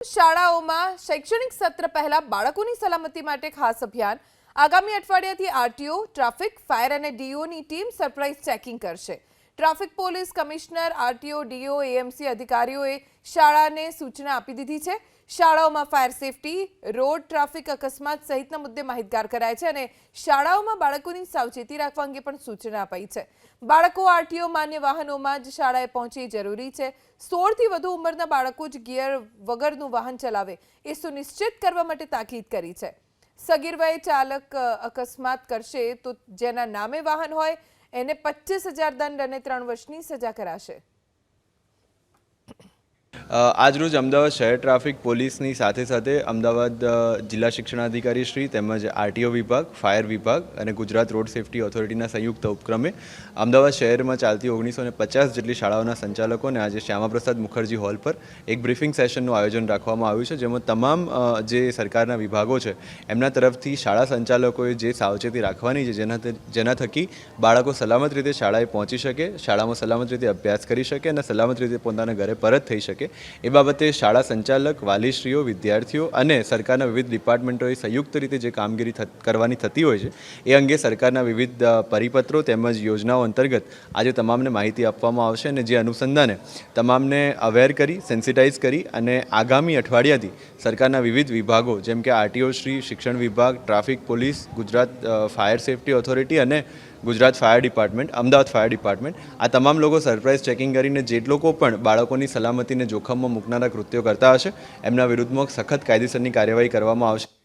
શાળાઓમાં શૈક્ષણિક સત્ર પહેલા બાળકોની સલામતી માટે ખાસ અભિયાન. આગામી અઠવાડિયાથી આરટીઓ, ટ્રાફિક, ફાયર અને ડીઓની ટીમ સરપ્રાઇઝ ચેકિંગ કરશે. Traffic police commissioner, RTO, DO, AMC અધિકારીઓએ શાળાને સૂચના આપી દીધી છે. શાળાઓમાં ફાયર સેફટી, રોડ ટ્રાફિક અકસ્માત સહિતના મુદ્દે માહિતગાર કરાય છે અને શાળાઓમાં બાળકોની સાવચેતી રાખવા અંગે પણ સૂચના અપાઈ છે. બાળકો, આરટીઓ, માન્ય વાહનોમાં જ શાળાએ પહોંચી જરૂરી છે. સોળથી વધુ ઉંમરના બાળકો જ ગિયર વગરનું વાહન ચલાવે. એ સુનિશ્ચિત કરવા માટે તાકીદ કરી છે. સગીર વયે ચાલક અકસ્માત કરશે તો જેના નામે વાહન હોય એને પચીસ હજાર દંડ અને ત્રણ વર્ષની સજા કરાશે. આજરોજ અમદાવાદ શહેર ટ્રાફિક પોલીસની સાથે સાથે અમદાવાદ જિલ્લા શિક્ષણાધિકારી શ્રી તેમજ આરટીઓ વિભાગ, ફાયર વિભાગ અને ગુજરાત રોડ સેફટી ઓથોરિટીના સંયુક્ત ઉપક્રમે અમદાવાદ શહેરમાં ચાલતી ઓગણીસો ને પચાસ જેટલી શાળાઓના સંચાલકોને આજે શ્યામાપ્રસાદ મુખર્જી હોલ પર એક બ્રીફિંગ સેશનનું આયોજન રાખવામાં આવ્યું છે, જેમાં તમામ જે સરકારના વિભાગો છે, એમના તરફથી શાળા સંચાલકોએ જે સાવચેતી રાખવાની છે, જેના જેના થકી બાળકો સલામત રીતે શાળાએ પહોંચી શકે, શાળામાં સલામત રીતે અભ્યાસ કરી શકે અને સલામત રીતે પોતાના ઘરે પરત થઈ શકે એ બાબતે શાળા સંચાલક, વાલીશ્રીઓ, વિદ્યાર્થીઓ અને સરકારના વિવિધ ડિપાર્ટમેન્ટોએ સંયુક્ત રીતે જે કામગીરી કરવાની થતી હોય છે, એ અંગે સરકારના વિવિધ પરિપત્રો તેમજ યોજનાઓ અંતર્ગત આજે તમામને માહિતી આપવામાં આવશે અને જે અનુસંધાને તમામને અવેર કરી સેન્સિટાઇઝ કરી અને આગામી અઠવાડિયાથી સરકારના વિવિધ વિભાગો જેમ કે આરટીઓ શ્રી, શિક્ષણ વિભાગ, traffic police, Gujarat fire safety authority અને Gujarat fire department, Ahmedabad fire department, આ તમામ લોકો સરપ્રાઇઝ ચેકિંગ કરીને જે લોકો પણ બાળકોની સલામતીને જોખમમાં મૂકનારા કૃત્યો કરતા હશે, એમના વિરુદ્ધમાં સખત કાયદેસરની કાર્યવાહી કરવામાં આવશે.